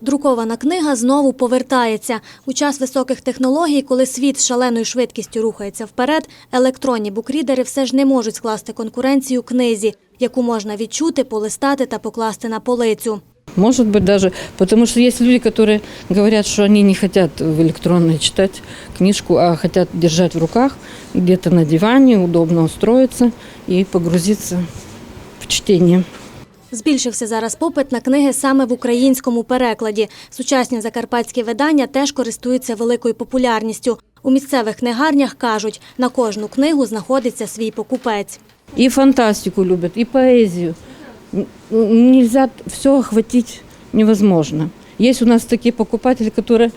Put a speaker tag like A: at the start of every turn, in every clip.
A: Друкована книга знову повертається. У час високих технологій, коли світ з шаленою швидкістю рухається вперед, електронні букрідери все ж не можуть скласти конкуренцію книзі, яку можна відчути, полистати та покласти на полицю.
B: Может быть даже, потому что есть люди, которые говорят, что они не хотят в электронной читать книжку, а хотят держать в руках, где-то на диване, удобно устроиться и погрузиться в чтение.
A: Збільшився зараз попит на книги саме в українському перекладі. Сучасні закарпатські видання теж користуються великою популярністю. У місцевих книгарнях кажуть, на кожну книгу знаходиться свій покупець.
B: И фантастику любят, и поэзию. Н- Нельзя все охватить невозможно. Есть у нас такие покупатели, которые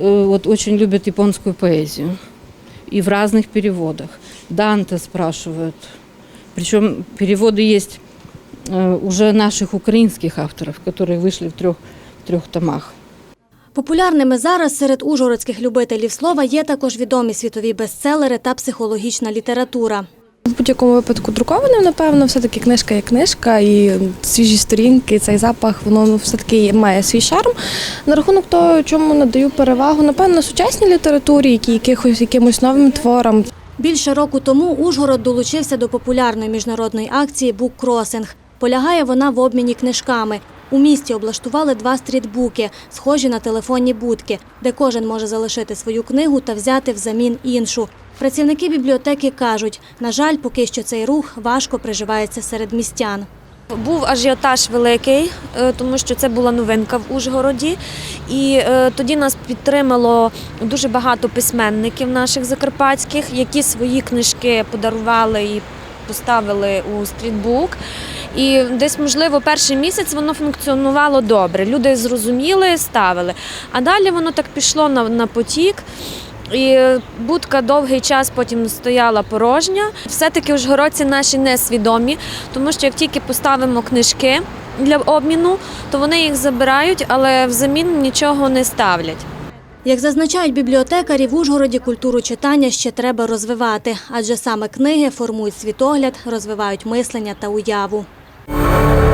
B: э, вот очень любят японскую поэзию. И в разных переводах. Данте спрашивают. Причем переводы есть э, уже наших украинских авторов, которые вышли в трех, трех томах.
A: Популярними зараз серед ужгородських любителів слова є також відомі світові бестселери та психологічна література.
C: В будь-якому випадку друкованим, напевно, все-таки книжка є книжка, і свіжі сторінки, цей запах, воно все-таки має свій шарм. На рахунок того, чому надаю перевагу, напевно, сучасній літературі, які якихось якимось новим творам.
A: Більше року тому Ужгород долучився до популярної міжнародної акції «Буккросинг». Полягає вона в обміні книжками. У місті облаштували два стрітбуки, схожі на телефонні будки, де кожен може залишити свою книгу та взяти взамін іншу. Працівники бібліотеки кажуть, на жаль, поки що цей рух важко приживається серед містян.
D: Був ажіотаж великий, е, тому що це була новинка в Ужгороді. І е, тоді нас підтримало дуже багато письменників наших закарпатських, які свої книжки подарували і поставили у стрітбук. І десь, можливо, перший місяць воно функціонувало добре. Люди зрозуміли, ставили. А далі воно так пішло на, на потік. І будка довгий час потім стояла порожня. Все-таки ужгородці наші несвідомі, тому що як тільки поставимо книжки для обміну, то вони їх забирають, але взамін нічого не ставлять.
A: Як зазначають бібліотекарі, в Ужгороді культуру читання ще треба розвивати, адже саме книги формують світогляд, розвивають мислення та уяву. you